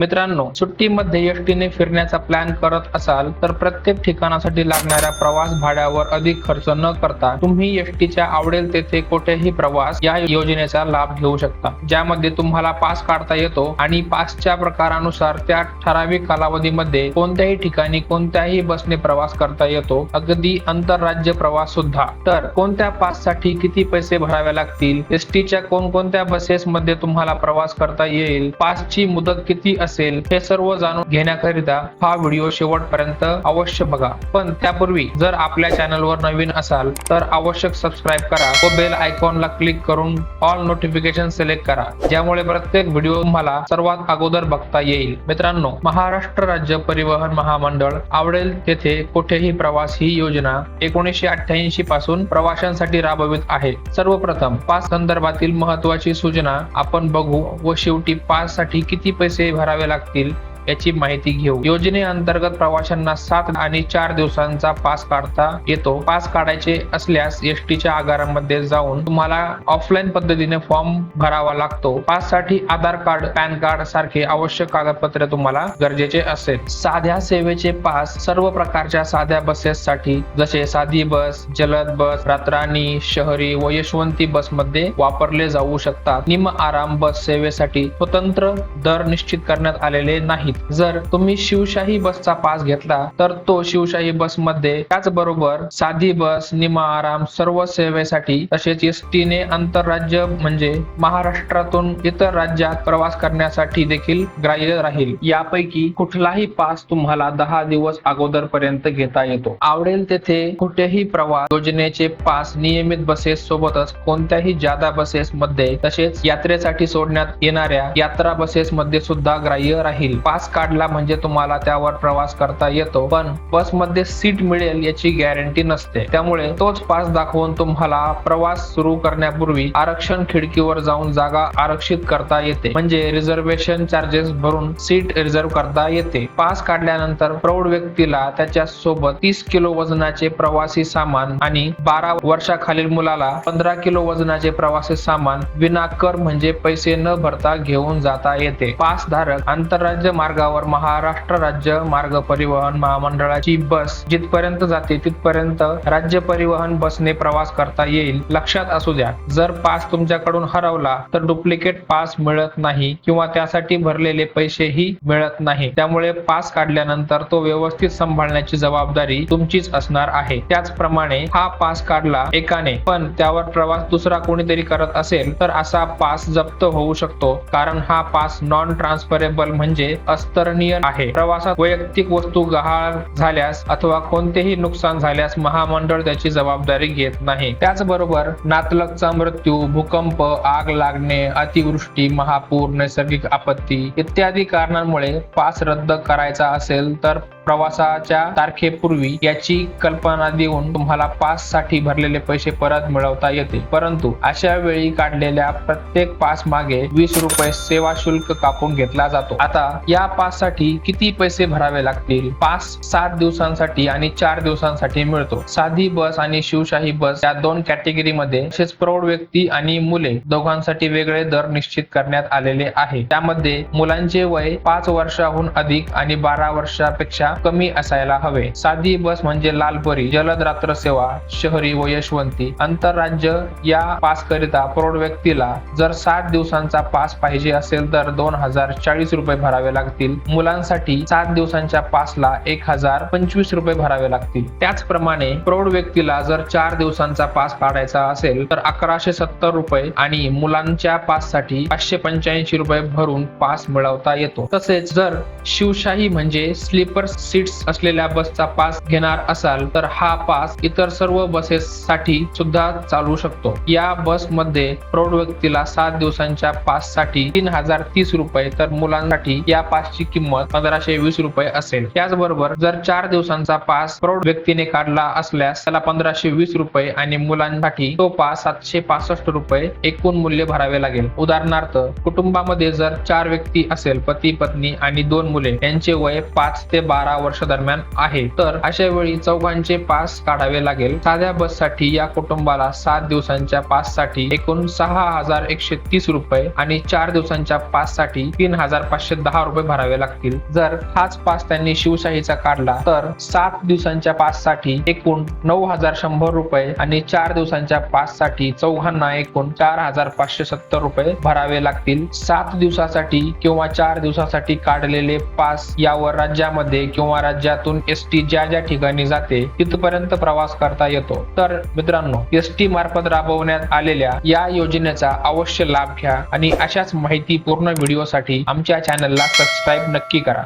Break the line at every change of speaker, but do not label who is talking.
मित्रांनो सुट्टीमध्ये एसटीने फिरण्याचा प्लॅन करत असाल तर प्रत्येक ठिकाणासाठी लागणाऱ्या प्रवास भाड्यावर अधिक खर्च न करता तुम्ही एसटीच्या आवडेल तेथे कोठेही प्रवास या योजनेचा लाभ घेऊ शकता. ज्यामध्ये तुम्हाला पास काढता येतो आणि पासच्या प्रकारानुसार त्या ठराविक कालावधीमध्ये कोणत्याही ठिकाणी कोणत्याही बसने प्रवास करता येतो. अगदी आंतरराज्य प्रवास सुद्धा. तर कोणत्या पाससाठी किती पैसे भरावे लागतील? एसटीच्या कोणकोणत्या बसेस मध्ये तुम्हाला प्रवास करता येईल? पासची मुदत किती असेल हे सर्व जाणून घेण्याकरिता हा व्हिडिओ शेवटपर्यंत अवश्य बघा. पण त्यापूर्वी जर आपल्या चॅनलवर नवीन असाल तर आवश्यक सबस्क्राईब करा व बेल आयकॉनला क्लिक करून ऑल नोटिफिकेशन सिलेक्ट करा. ज्यामुळे प्रत्येक व्हिडिओ तुम्हाला सर्वात अगोदर बघता येईल. मित्रांनो महाराष्ट्र राज्य परिवहन महामंडळ आवडेल तेथे कुठेही प्रवास ही योजना एकोणीसशे अठ्ठ्याऐंशी पासून प्रवाशांसाठी राबवित आहे. सर्वप्रथम पास संदर्भातील महत्वाची सूचना आपण बघू व शेवटी पाससाठी किती पैसे भरावे लागतील याची माहिती घेऊ. योजनेअंतर्गत प्रवाशांना सात आणि चार दिवसांचा पास काढता येतो. पास काढायचे असल्यास एसटीच्या आगारामध्ये जाऊन तुम्हाला ऑफलाईन पद्धतीने फॉर्म भरावा लागतो. पाससाठी आधार कार्ड पॅन कार्ड सारखे आवश्यक कागदपत्रे तुम्हाला गरजेचे असेल. साध्या सेवेचे पास सर्व प्रकारच्या साध्या बसेस साठी जसे साधी बस जलद बस रात्राणी शहरी व यशवंती बसमध्ये वापरले जाऊ शकतात. निम आराम बस सेवेसाठी स्वतंत्र दर निश्चित करण्यात आलेले नाही नाहीत. जर तुम्ही शिवशाही बसचा पास घेतला तर तो शिवशाही बसमध्ये त्याचबरोबर साधी बस निमा आराम सर्व सेवेसाठी तसेच एस ने आंतरराज्य म्हणजे महाराष्ट्रातून इतर राज्यात प्रवास करण्यासाठी देखील ग्राह्य राहील. यापैकी कुठलाही पास तुम्हाला दहा दिवस अगोदर पर्यंत घेता येतो. आवडेल तेथे कुठेही प्रवास योजनेचे पास नियमित बसेस सोबतच कोणत्याही जादा बसेस मध्ये तसेच यात्रेसाठी सोडण्यात येणाऱ्या यात्रा बसेस मध्ये सुद्धा ग्राह्य राहील. पास काढला म्हणजे तुम्हाला त्यावर प्रवास करता येतो. पण बसमध्ये सीट मिळेल याची गॅरंटी नसते. त्यामुळे तोच पास दाखवून तुम्हाला प्रवास सुरू करण्यापूर्वी आरक्षण खिडकीवर जाऊन जागा आरक्षित करता येते. म्हणजे रिझर्वेशन चार्जेस भरून सीट रिझर्व करता येते. पास काढल्यानंतर प्रौढ व्यक्तीला त्याच्या सोबत तीस किलो वजनाचे प्रवासी सामान आणि बारा वर्षाखालील मुलाला पंधरा किलो वजनाचे प्रवासी सामान विना कर म्हणजे पैसे न भरता घेऊन जाता येते. पास धारक आंतरराज्य मार्गावर महाराष्ट्र राज्य मार्ग परिवहन महामंडळाची बस जिथपर्यंत जाते तिथपर्यंत राज्य परिवहन बसने प्रवास करता येईल. लक्षात असू द्या जर पास तुमच्याकडून हरवला तर डुप्लिकेट पास मिळत नाही किंवा त्यासाठी भरलेले पैसेही मिळत नाही. त्यामुळे पास काढल्यानंतर तो व्यवस्थित सांभाळण्याची जबाबदारी तुमचीच असणार आहे. त्याचप्रमाणे हा पास काढला एकाने पण त्यावर प्रवास दुसरा कोणीतरी करत असेल तर असा पास जप्त होऊ शकतो. कारण हा पास नॉन ट्रान्सफरेबल म्हणजे अस्तरणीय आहे. प्रवासात वैयक्तिक वस्तू गहाळ झाल्यास अथवा कोणतेही नुकसान झाल्यास महामंडळ त्याची जबाबदारी घेत नाही. त्याचबरोबर नातलगचा मृत्यू भूकंप आग लागणे अतिवृष्टी महापूर नैसर्गिक आपत्ती इत्यादी कारणांमुळे पास रद्द करायचा असेल तर प्रवासाच्या तारखेपूर्वी याची कल्पना देऊन तुम्हाला पाससाठी भरलेले पैसे परत मिळवता येतील परंतु अशा वेळी काढलेल्या प्रत्येक पास मागे वीस रुपये सेवा शुल्क कापून घेतला जातो. आता या पाससाठी किती पैसे भरावे लागतील? पास सात दिवसांसाठी आणि चार दिवसांसाठी मिळतो. साधी बस आणि शिवशाही बस या दोन कॅटेगरीमध्ये तसेच प्रौढ व्यक्ती आणि मुले दोघांसाठी वेगळे दर निश्चित करण्यात आलेले आहे. त्यामध्ये मुलांचे वय पाच वर्षाहून अधिक आणि बारा वर्षापेक्षा कमी असायला हवे. साधी बस म्हणजे लालपरी जलद रात्र सेवा शहरी व यशवंती. आंतरराज्य या पास करिता प्रौढ व्यक्तीला जर सात दिवसांचा पास पाहिजे असेल तर दोन हजार चाळीस रुपये भरावे लागतील. मुलांसाठी सात दिवसांच्या पासला एक हजार पंचवीस रुपये भरावे लागतील. त्याचप्रमाणे प्रौढ व्यक्तीला जर चार दिवसांचा पास काढायचा असेल तर अकराशे सत्तर रुपये आणि मुलांच्या पाससाठी पाचशे पंच्याऐंशी रुपये भरून पास मिळवता येतो. तसेच जर शिवशाही म्हणजे स्लीपर सीट्स असलेल्या बसचा पास घेणार असाल तर हा पास इतर सर्व बसेस साठी सुद्धा चालू शकतो. या बसमध्ये प्रौढ व्यक्तीला सात दिवसांच्या पाससाठी तीन हजार तीस रुपये तर मुलांसाठी या पासची किंमत पंधराशे वीस रुपये असेल. त्याचबरोबर जर चार दिवसांचा पास प्रौढ व्यक्तीने काढला असल्यास त्याला पंधराशे वीस रुपये आणि मुलांसाठी तो पास सातशे पासष्ट रुपये एकूण मूल्य भरावे लागेल. उदाहरणार्थ कुटुंबामध्ये जर चार व्यक्ती असेल पती पत्नी आणि दोन मुले यांचे वय पाच ते बारा वर्ष दरम्यान आहे तर अशा वेळी चौघांचे पास काढावे लागेल. साध्या बससाठी या कुटुंबाला सात दिवसांच्या पाससाठी एकूण सहा हजार एकशे तीस रुपये आणि चार दिवसांच्या पाससाठी तीन हजार पाचशे दहा रुपये भरावे भरावे लागतील. जर हाच पास त्यांनी शिवशाहीचा काढला तर सात दिवसांच्या पाससाठी एकूण नऊ हजार शंभर रुपये आणि चार दिवसांच्या पाससाठी चौघांना एकूण चार हजार पाचशे सत्तर रुपये भरावे लागतील. सात दिवसासाठी किंवा चार दिवसासाठी काढलेले पास यावर राज्यामध्ये किंवा राज्यातून एस टी ज्या ज्या ठिकाणी जाते तिथपर्यंत प्रवास करता येतो. तर मित्रांनो एस टी मार्फत राबवण्यात आलेल्या या योजनेचा अवश्य लाभ घ्या आणि अशाच माहिती पूर्ण व्हिडिओसाठी आमच्या चॅनलला सबस्क्राईब नक्की करा.